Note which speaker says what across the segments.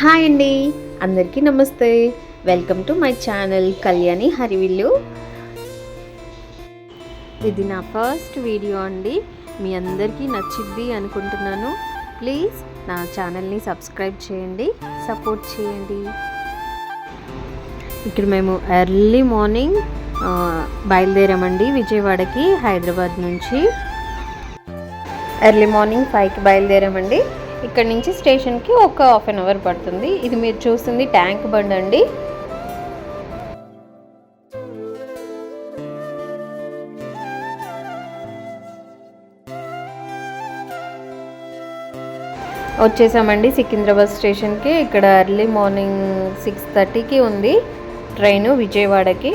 Speaker 1: Hi అండి. అందరికీ నమస్తే. Welcome to my channel Kalyani Harivillu. ఇది నా ఫస్ట్ వీడియో అండి. మీ అందరికీ నచ్చిద్ది అనుకుంటున్నాను. ప్లీజ్ నా ఛానల్ని సబ్స్క్రైబ్ చేయండి. సపోర్ట్ చేయండి. ఇక్కడ మేము ఎర్లీ మార్నింగ్ బయలుదేరామండి విజయవాడకి హైదరాబాద్ నుంచి. ఎర్లీ మార్నింగ్ ఫైవ్కి బయలుదేరామండి. ఇక్కడ నుంచి స్టేషన్కి ఒక హాఫ్ అన్ అవర్ పడుతుంది. ఇది మీరు చూస్తుంది ట్యాంక్ బండ్ అండి. వచ్చేసామండి సికింద్రాబాద్ స్టేషన్కి. ఇక్కడ ఎర్లీ మార్నింగ్ సిక్స్ థర్టీకి ఉంది. ట్రైను విజయవాడకి.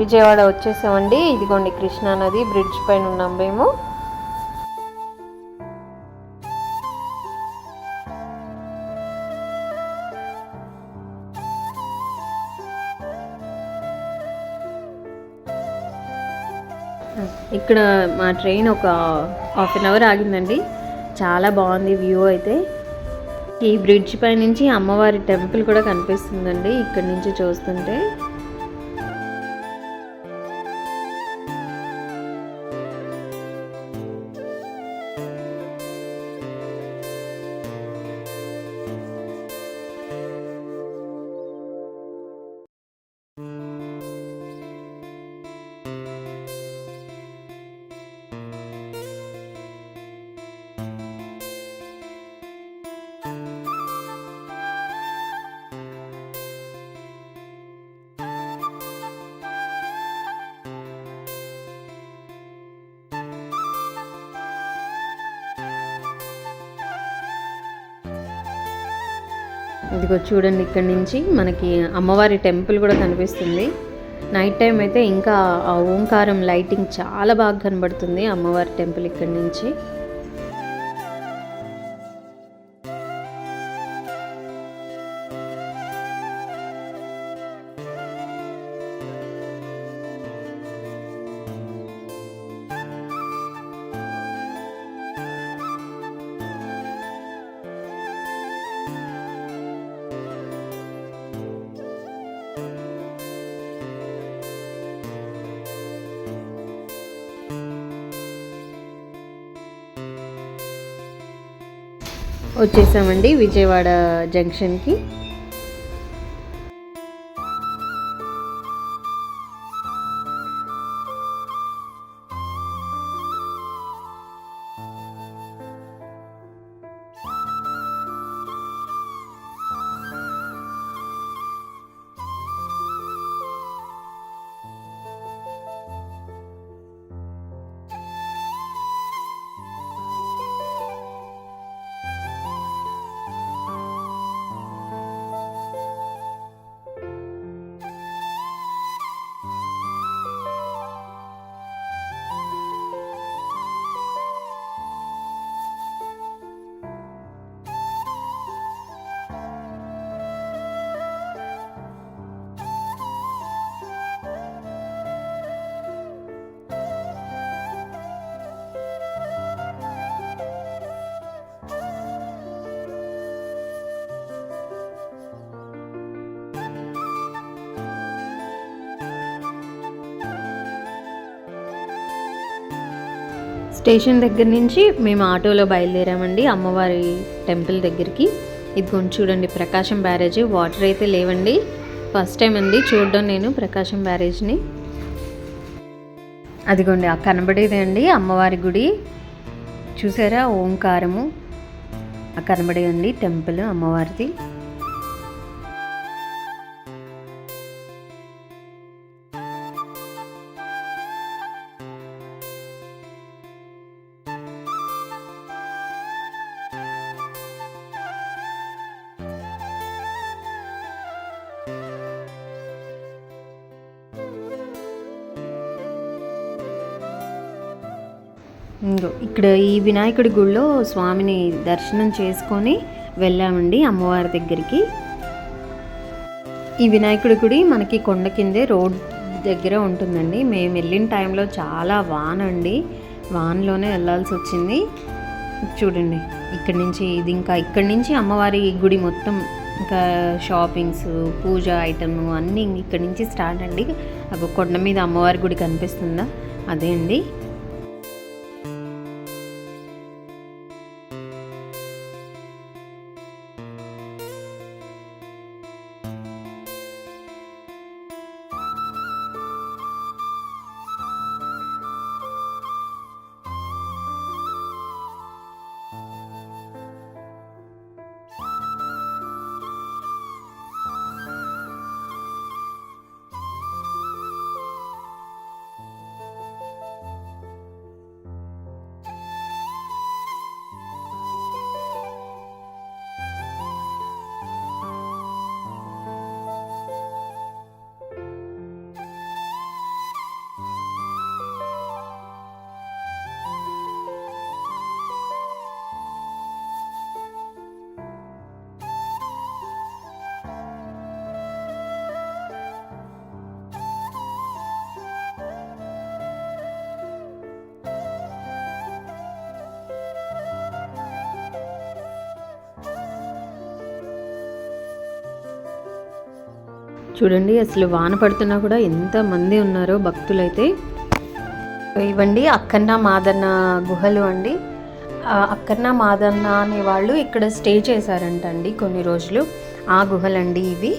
Speaker 1: విజయవాడ వచ్చేసామండి. ఇదిగోండి కృష్ణా నది బ్రిడ్జ్ పైన ఉన్నాం మేము. ఇక్కడ మా ట్రైన్ ఒక హాఫ్ అన్ అవర్ ఆగిందండి. చాలా బాగుంది వ్యూ అయితే. ఈ బ్రిడ్జ్ పై నుంచి అమ్మవారి టెంపుల్ కూడా కనిపిస్తుందండి. ఇక్కడ నుంచి చూస్తుంటే. ఇదిగో చూడండి ఇక్కడ నుంచి మనకి అమ్మవారి టెంపుల్ కూడా కనిపిస్తుంది. నైట్ టైం అయితే ఇంకా ఆ ఓంకారం లైటింగ్ చాలా బాగా కనబడుతుంది అమ్మవారి టెంపుల్ ఇక్కడ నుంచి. వచ్చేసామండి విజయవాడ జంక్షన్కి. స్టేషన్ దగ్గర నుంచి మేము ఆటోలో బయలుదేరామండి అమ్మవారి టెంపుల్ దగ్గరికి. ఇదిగోండి చూడండి ప్రకాశం బ్యారేజ్ వాటర్ అయితే లేవండి. ఫస్ట్ టైం అండి చూడడం నేను ప్రకాశం బ్యారేజ్ని. అదిగోండి ఆ కనబడేది అండి అమ్మవారి గుడి. చూసారా ఓంకారము. ఆ కనబడేదండి టెంపుల్ అమ్మవారిది. ఇక్కడ ఈ వినాయకుడి గుడిలో స్వామిని దర్శనం చేసుకొని వెళ్ళామండి అమ్మవారి దగ్గరికి. ఈ వినాయకుడి గుడి మనకి కొండ కిందే రోడ్ దగ్గర ఉంటుందండి. మేము వెళ్ళిన టైంలో చాలా వాన్ అండి. వానలోనే వెళ్ళాల్సి వచ్చింది. చూడండి ఇక్కడి నుంచి ఇది ఇంకా ఇక్కడి నుంచి అమ్మవారి గుడి మొత్తం ఇంకా షాపింగ్స్ పూజ ఐటమ్ అన్నీ ఇక్కడి నుంచి స్టార్ట్ అండి. అగో కొండ మీద అమ్మవారి గుడి కనిపిస్తుందా? అదే అండి. చూడండి అసలు వాన పడుతున్నా కూడా ఎంత మంది ఉన్నారో భక్తులైతే. ఇవ్వండి అక్కన్న మాదన్న గుహలు అండి. అక్కన్న మాదన్న అనే వాళ్ళు ఇక్కడ స్టే చేశారంట అండి కొన్ని రోజులు. ఆ గుహలండి ఇవి.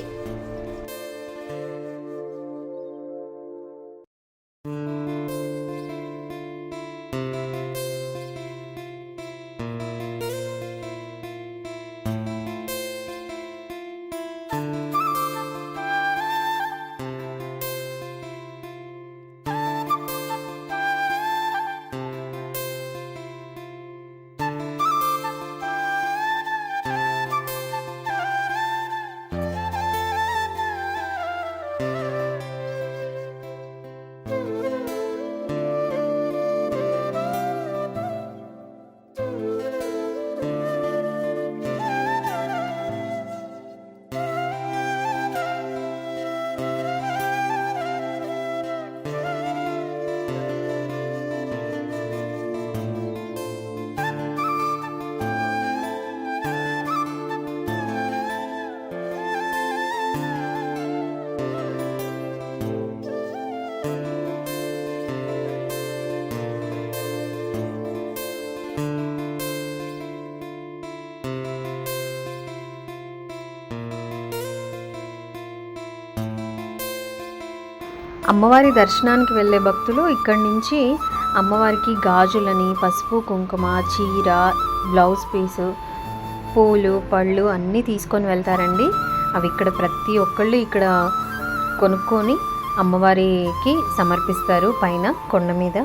Speaker 1: అమ్మవారి దర్శనానికి వెళ్ళే భక్తులు ఇక్కడి నుంచి అమ్మవారికి గాజులని పసుపు కుంకుమ చీర బ్లౌజ్ పీసు పూలు పళ్ళు అన్నీ తీసుకొని వెళ్తారండి. అవి ఇక్కడ ప్రతి ఒక్కళ్ళు ఇక్కడ కొనుక్కొని అమ్మవారికి సమర్పిస్తారు పైన కొండ మీద.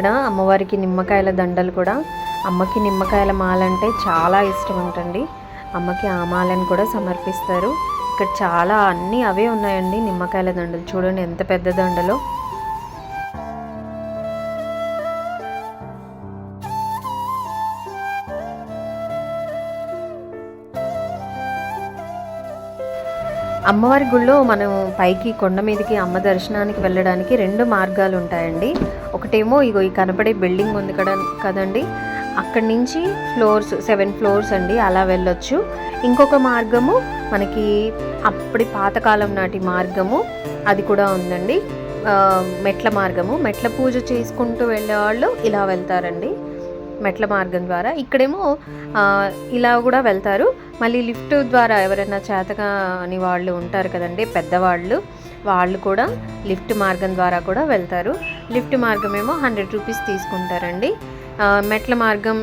Speaker 1: ఇక్కడ అమ్మవారికి నిమ్మకాయల దండలు కూడా. అమ్మకి నిమ్మకాయల మాల అంటే చాలా ఇష్టం ఉంటుంది అమ్మకి ఆ మాలను కూడా సమర్పిస్తారు. ఇక్కడ చాలా అన్నీ అవే ఉన్నాయండి నిమ్మకాయల దండలు. చూడండి ఎంత పెద్ద దండలో. అమ్మవారి గుళ్ళో మనం పైకి కొండ మీదకి అమ్మ దర్శనానికి వెళ్ళడానికి రెండు మార్గాలు ఉంటాయండి. ఒకటేమో ఇగో ఈ కనపడే బిల్డింగ్ ఉంది కదా కదండి. అక్కడి నుంచి ఫ్లోర్స్ సెవెన్ ఫ్లోర్స్ అండి అలా వెళ్ళొచ్చు. ఇంకొక మార్గము మనకి అప్పటి పాతకాలం నాటి మార్గము అది కూడా ఉందండి. మెట్ల మార్గము. మెట్ల పూజ చేసుకుంటూ వెళ్ళే వాళ్ళు ఇలా వెళ్తారండి. మెట్ల మార్గం ద్వారా. ఇక్కడేమో ఇలా కూడా వెళ్తారు. మళ్ళీ లిఫ్ట్ ద్వారా ఎవరైనా చేతగా అని వాళ్ళు ఉంటారు కదండి పెద్దవాళ్ళు వాళ్ళు కూడా లిఫ్ట్ మార్గం ద్వారా కూడా వెళ్తారు. లిఫ్ట్ మార్గం ఏమో హండ్రెడ్ రూపీస్ తీసుకుంటారండి. మెట్ల మార్గం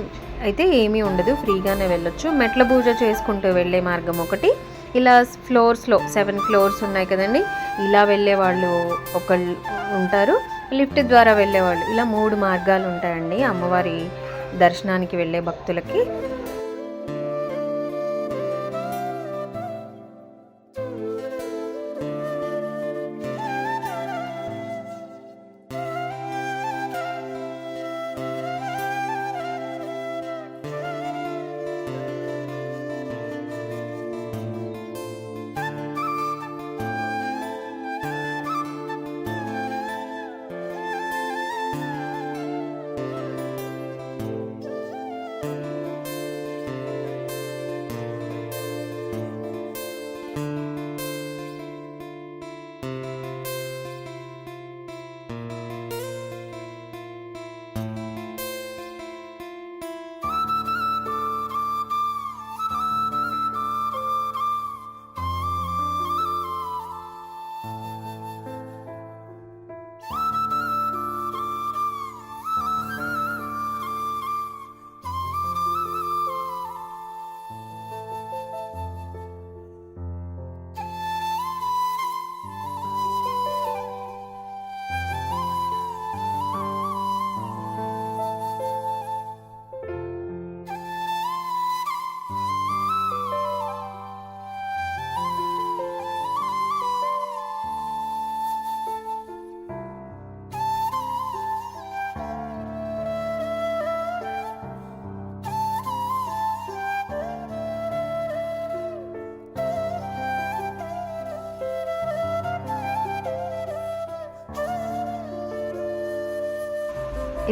Speaker 1: అయితే ఏమీ ఉండదు ఫ్రీగానే వెళ్ళొచ్చు. మెట్ల పూజ చేసుకుంటూ వెళ్ళే మార్గం ఒకటి. ఇలా ఫ్లోర్స్లో సెవెన్ ఫ్లోర్స్ ఉన్నాయి కదండి ఇలా వెళ్ళే వాళ్ళు ఒకళ్ళు ఉంటారు. లిఫ్ట్ ద్వారా వెళ్ళే వాళ్ళు ఇలా మూడు మార్గాలు ఉంటాయండి అమ్మవారి దర్శనానికి వెళ్ళే భక్తులకి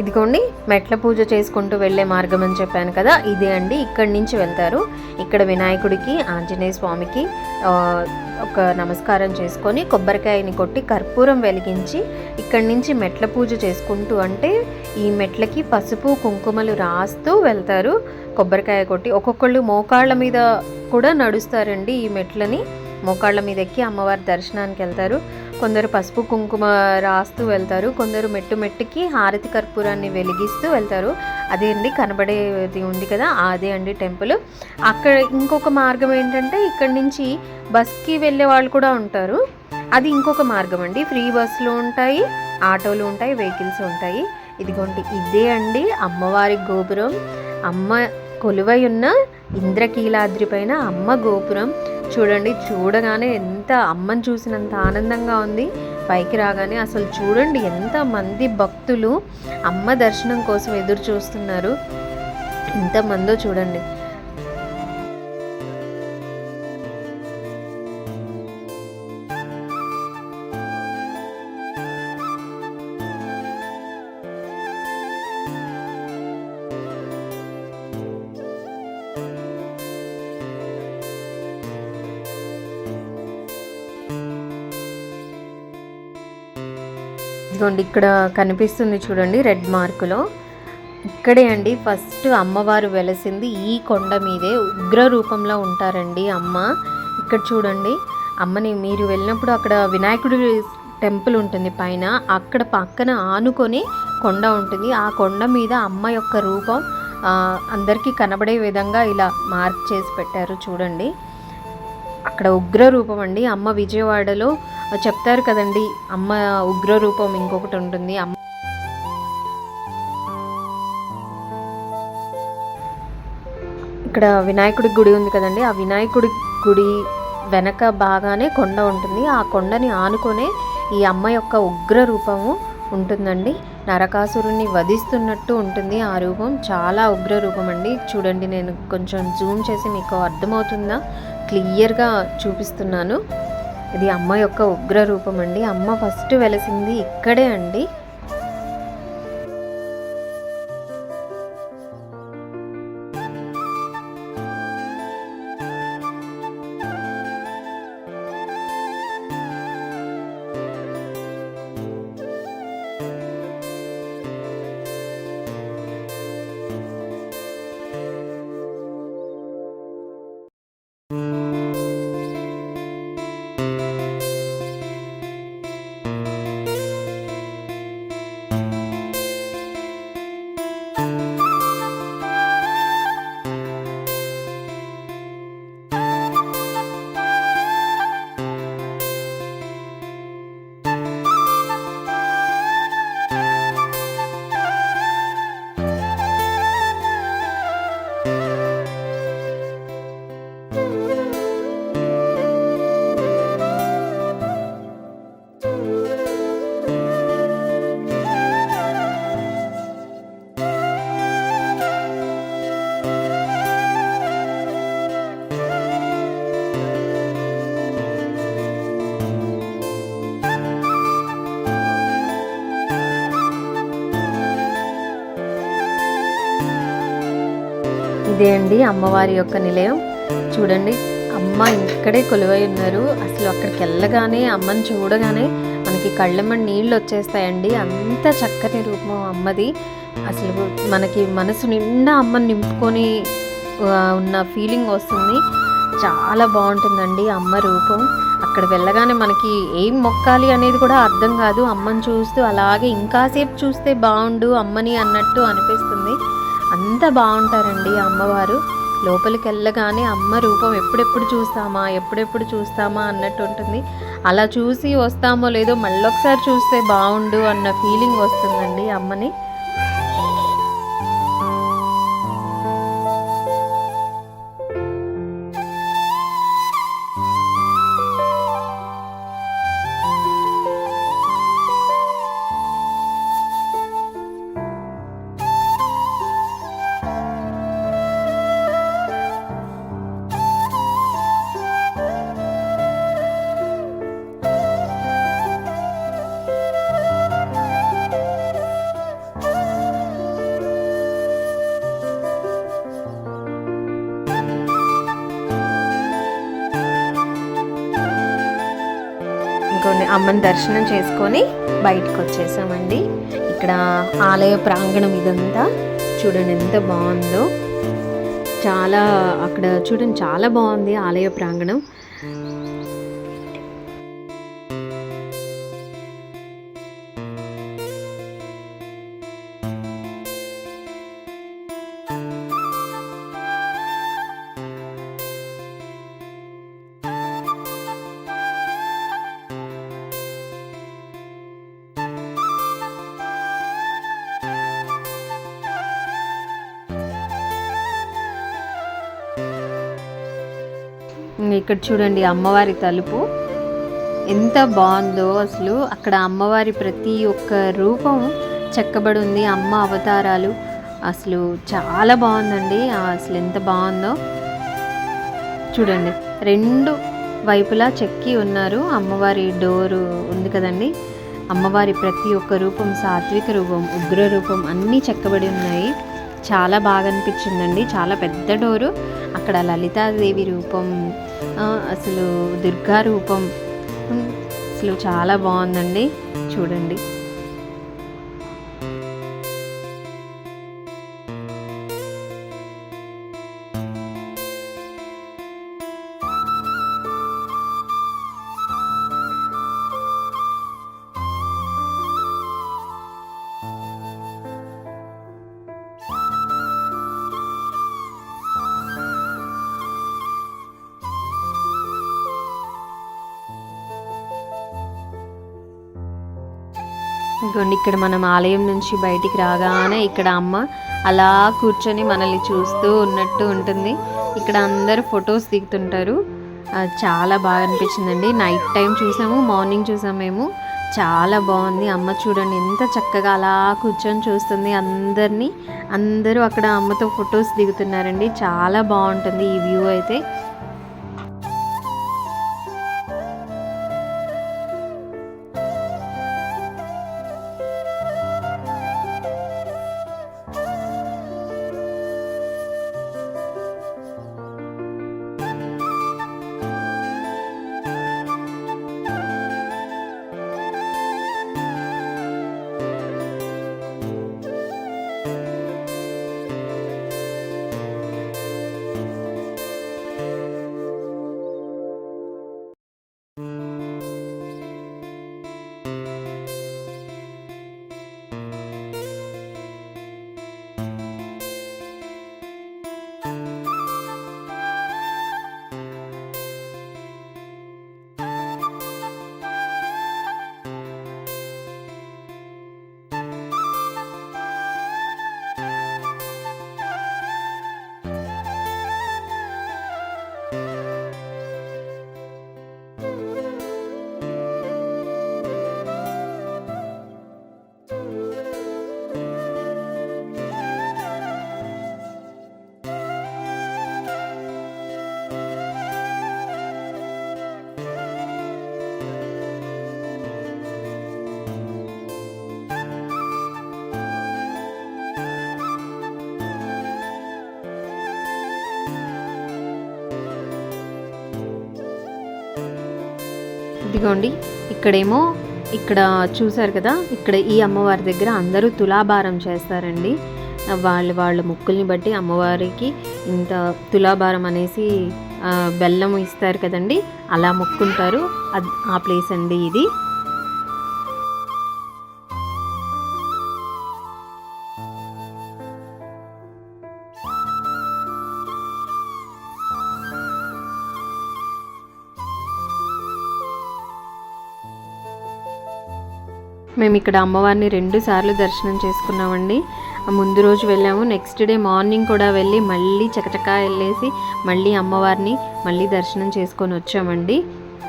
Speaker 1: ఇదిగోండి మెట్ల పూజ చేసుకుంటూ వెళ్ళే మార్గం అని చెప్పాను కదా ఇదే అండి. ఇక్కడి నుంచి వెళ్తారు. ఇక్కడ వినాయకుడికి ఆంజనేయ స్వామికి ఒక నమస్కారం చేసుకొని కొబ్బరికాయని కొట్టి కర్పూరం వెలిగించి ఇక్కడి నుంచి మెట్ల పూజ చేసుకుంటూ అంటే ఈ మెట్లకి పసుపు కుంకుమలు రాస్తూ వెళ్తారు. కొబ్బరికాయ కొట్టి ఒక్కొక్కళ్ళు మోకాళ్ళ మీద కూడా నడుస్తారండి ఈ మెట్లని. మోకాళ్ళ మీద ఎక్కి అమ్మవారి దర్శనానికి వెళ్తారు. కొందరు పసుపు కుంకుమ రాస్తూ వెళ్తారు కొందరు మెట్టు మెట్టుకి హారతి కర్పూరాన్ని వెలిగిస్తూ వెళ్తారు. అదే అండి కనబడేది ఉంది కదా అదే అండి టెంపుల్. అక్కడ ఇంకొక మార్గం ఏంటంటే ఇక్కడ నుంచి బస్కి వెళ్ళే వాళ్ళు కూడా ఉంటారు. అది ఇంకొక మార్గం అండి. ఫ్రీ బస్సులు ఉంటాయి ఆటోలు ఉంటాయి వెహికల్స్ ఉంటాయి. ఇదిగోండి ఇదే అండి అమ్మవారి గోపురం. అమ్మ కొలువై ఉన్న ఇంద్రకీలాద్రి పైన అమ్మ గోపురం. చూడండి చూడగానే ఎంత అమ్మని చూసినంత ఆనందంగా ఉంది. పైకి రాగానే అసలు చూడండి ఎంత మంది భక్తులు అమ్మ దర్శనం కోసం ఎదురు చూస్తున్నారు. ఎంతమందో చూడండి. ఇదిగోండి ఇక్కడ కనిపిస్తుంది చూడండి రెడ్ మార్కులో. ఇక్కడే అండి ఫస్ట్ అమ్మవారు వెలసింది ఈ కొండ మీదే. ఉగ్ర రూపంలో ఉంటారండి అమ్మ. ఇక్కడ చూడండి అమ్మని మీరు వెళ్ళినప్పుడు అక్కడ వినాయకుడి టెంపుల్ ఉంటుంది పైన. అక్కడ పక్కన ఆనుకొని కొండ ఉంటుంది. ఆ కొండ మీద అమ్మ యొక్క రూపం అందరికీ కనబడే విధంగా ఇలా మార్క్ చేసి పెట్టారు చూడండి. అక్కడ ఉగ్ర రూపం అండి. అమ్మ విజయవాడలో చెప్తారు కదండి అమ్మ ఉగ్ర రూపం ఇంకొకటి ఉంటుంది అమ్మ ఇక్కడ వినాయకుడి గుడి ఉంది కదండి ఆ వినాయకుడి గుడి వెనక బాగానే కొండ ఉంటుంది ఆ కొండని ఆనుకొనే ఈ అమ్మ యొక్క ఉగ్ర రూపము ఉంటుందండి. నరకాసురుణ్ణి వధిస్తున్నట్టు ఉంటుంది ఆ రూపం చాలా ఉగ్ర రూపం అండి చూడండి నేను కొంచెం జూమ్ చేసి మీకు అర్థమవుతుందా? క్లియర్గా చూపిస్తున్నాను. ఇది అమ్మ యొక్క ఉగ్ర రూపం అండి. అమ్మ ఫస్ట్ వెలసింది ఇక్కడే అండి. ఇదే అండి అమ్మవారి యొక్క నిలయం? చూడండి అమ్మ ఇక్కడే కొలువై ఉన్నారు. అసలు అక్కడికి వెళ్ళగానే అమ్మని చూడగానే మనకి కళ్ళమ్మ నీళ్ళు వచ్చేస్తాయండి. అంత చక్కని రూపం అమ్మది. అసలు మనకి మనసు నిండా అమ్మని నింపుకొని ఉన్న ఫీలింగ్ వస్తుంది. చాలా బాగుంటుందండి అమ్మ రూపం. అక్కడ వెళ్ళగానే మనకి ఏం మొక్కాలి అనేది కూడా అర్థం కాదు. అమ్మని చూస్తూ అలాగే ఇంకాసేపు చూస్తే బాగుండు అమ్మని అన్నట్టు అనిపిస్తుంది. అంత బాగుంటారండి అమ్మవారు? లోపలికి వెళ్ళగానే అమ్మ రూపం ఎప్పుడెప్పుడు చూస్తామా ఎప్పుడెప్పుడు చూస్తామా అన్నట్టు ఉంటుంది. అలా చూసి వస్తామో లేదో మళ్ళొకసారి చూస్తే బాగుండు అన్న ఫీలింగ్ వస్తుందండి అమ్మని. అమ్మని దర్శనం చేసుకొని బయటకు వచ్చేసామండి ఇక్కడ ఆలయ ప్రాంగణం ఇదంతా చూడండి ఎంత బాగుందో. చాలా అక్కడ చూడండి చాలా బాగుంది ఆలయ ప్రాంగణం. ఇక్కడ చూడండి అమ్మవారి తలుపు. ఎంత బాగుందో అసలు. అక్కడ అమ్మవారి ప్రతి ఒక్క రూపం చెక్కబడి ఉంది. అమ్మ అవతారాలు అసలు చాలా బాగుందండి. అసలు ఎంత బాగుందో. చూడండి రెండు వైపులా చెక్కి ఉన్నారు. అమ్మవారి డోరు ఉంది కదండి. అమ్మవారి ప్రతి ఒక్క రూపం సాత్విక రూపం ఉగ్ర రూపం అన్నీ చెక్కబడి ఉన్నాయి. చాలా బాగా అనిపించిందండి. చాలా పెద్ద డోరు. అక్కడ లలితాదేవి రూపం అసలు దుర్గా రూపం అసలు చాలా బాగుందండి. చూడండి. ఇంకోండి ఇక్కడ మనం ఆలయం నుంచి బయటికి రాగానే ఇక్కడ అమ్మ అలా కూర్చొని మనల్ని చూస్తూ ఉన్నట్టు ఉంటుంది. ఇక్కడ అందరు ఫొటోస్ దిగుతుంటారు. చాలా బాగా అనిపించిందండి. నైట్ టైం చూసాము మార్నింగ్ చూసాము మేము. చాలా బాగుంది. అమ్మ చూడండి ఎంత చక్కగా అలా కూర్చొని చూస్తుంది. అందరినీ అందరూ అక్కడ అమ్మతో ఫొటోస్ దిగుతున్నారండి. చాలా బాగుంటుంది ఈ వ్యూ అయితే. ఇదిగోండి ఇక్కడేమో ఇక్కడ చూసారు కదా ఇక్కడ ఈ అమ్మవారి దగ్గర అందరూ తులాభారం చేస్తారండి. వాళ్ళు వాళ్ళ ముక్కుల్ని బట్టి అమ్మవారికి ఇంత తులాభారం అనేసి బెల్లం ఇస్తారు కదండి అలా మొక్కుంటారు. అది ఆ ప్లేస్ అండి ఇది. మేము ఇక్కడ అమ్మవారిని రెండు సార్లు దర్శనం చేసుకున్నామండి. ముందు రోజు వెళ్ళాము నెక్స్ట్ డే మార్నింగ్ కూడా వెళ్ళి మళ్ళీ చకచకా వెళ్ళేసి మళ్ళీ అమ్మవారిని మళ్ళీ దర్శనం చేసుకొని వచ్చామండి.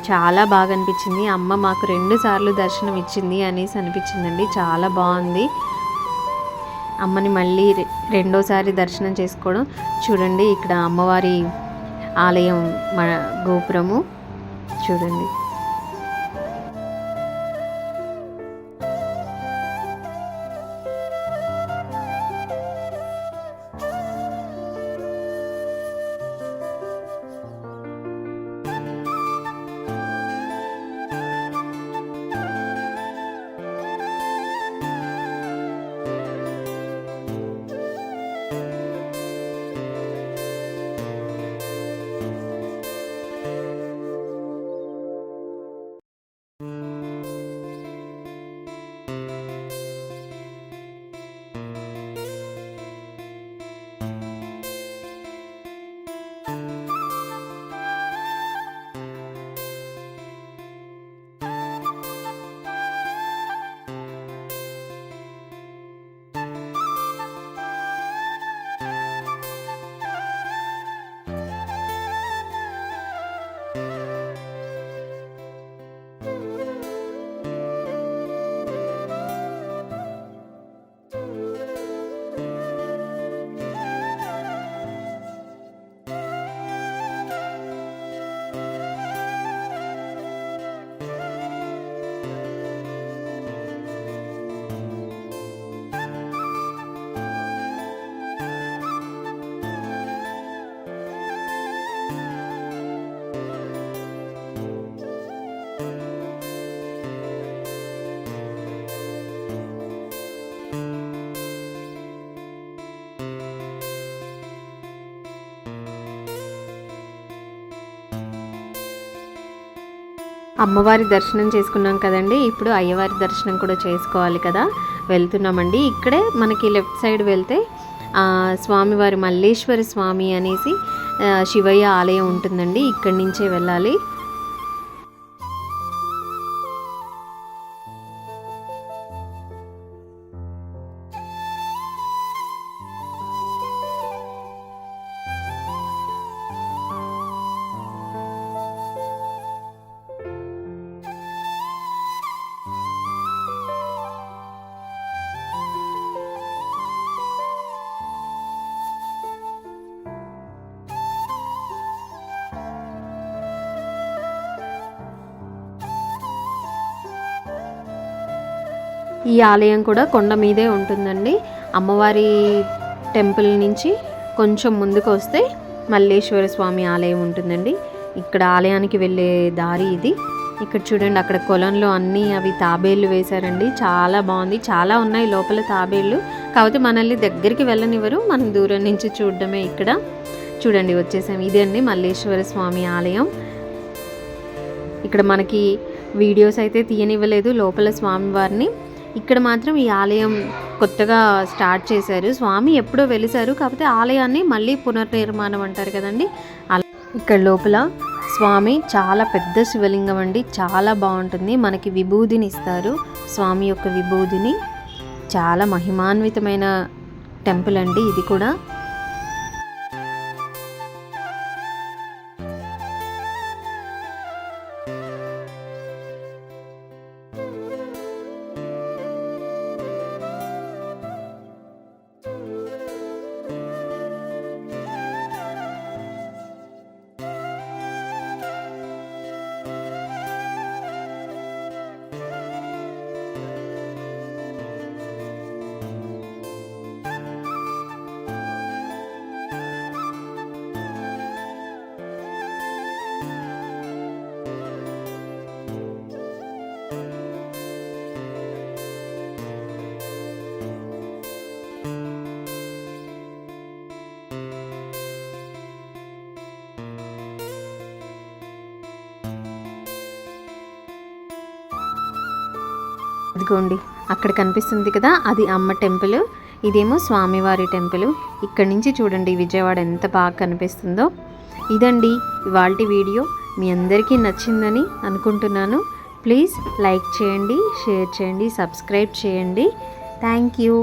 Speaker 1: చాలా బాగా అనిపించింది. అమ్మ మాకు రెండు సార్లు దర్శనం ఇచ్చింది అనేసి అనిపించిందండి. చాలా బాగుంది. అమ్మని మళ్ళీ రెండోసారి దర్శనం చేసుకోవడం. చూడండి ఇక్కడ అమ్మవారి ఆలయం మన గోపురము. చూడండి. అమ్మవారి దర్శనం చేసుకున్నాం కదండి. ఇప్పుడు అయ్యవారి దర్శనం కూడా చేసుకోవాలి కదా. వెళ్తున్నామండి. ఇక్కడే మనకి లెఫ్ట్ సైడ్ వెళ్తే స్వామివారి మల్లేశ్వర స్వామి అనేసి శివయ్య ఆలయం ఉంటుందండి. ఇక్కడి నుంచే వెళ్ళాలి. ఈ ఆలయం కూడా కొండ మీదే ఉంటుందండి. అమ్మవారి టెంపుల్ నుంచి కొంచెం ముందుకు వస్తే మల్లేశ్వర స్వామి ఆలయం ఉంటుందండి. ఇక్కడ ఆలయానికి వెళ్ళే దారి ఇది. ఇక్కడ చూడండి అక్కడ కొలంలో అన్నీ అవి తాబేళ్ళు వేశారండి. చాలా బాగుంది. చాలా ఉన్నాయి లోపల తాబేళ్ళు కాకపోతే మనల్ని దగ్గరికి వెళ్ళనివ్వరు. మనం దూరం నుంచి చూడడమే ఇక్కడ. చూడండి వచ్చేసాం. ఇదే అండి మల్లేశ్వర స్వామి ఆలయం. ఇక్కడ మనకి వీడియోస్ అయితే తీయనివ్వలేదు. లోపల స్వామివారిని ఇక్కడ మాత్రం ఈ ఆలయం కొత్తగా స్టార్ట్ చేశారు. స్వామి ఎప్పుడో వెలిసారు కాకపోతే ఆలయాన్ని మళ్ళీ పునర్నిర్మాణం అంటారు కదండి. ఇక్కడ లోపల స్వామి చాలా పెద్ద శివలింగం అండి. చాలా బాగుంటుంది. మనకి విభూదిని ఇస్తారు. స్వామి యొక్క విభూదిని చాలా మహిమాన్వితమైన టెంపుల్ అండి ఇది కూడా. ఇదిగోండి అక్కడ కనిపిస్తుంది కదా అది అమ్మ టెంపుల్. ఇదేమో స్వామివారి టెంపుల్. ఇక్కడ నుంచి చూడండి విజయవాడ ఎంత బాగా కనిపిస్తుందో. ఇదండి ఇవాళ వీడియో. మీ అందరికీ నచ్చిందని అనుకుంటున్నాను. ప్లీజ్ లైక్ చేయండి షేర్ చేయండి సబ్స్క్రైబ్ చేయండి. Thank you.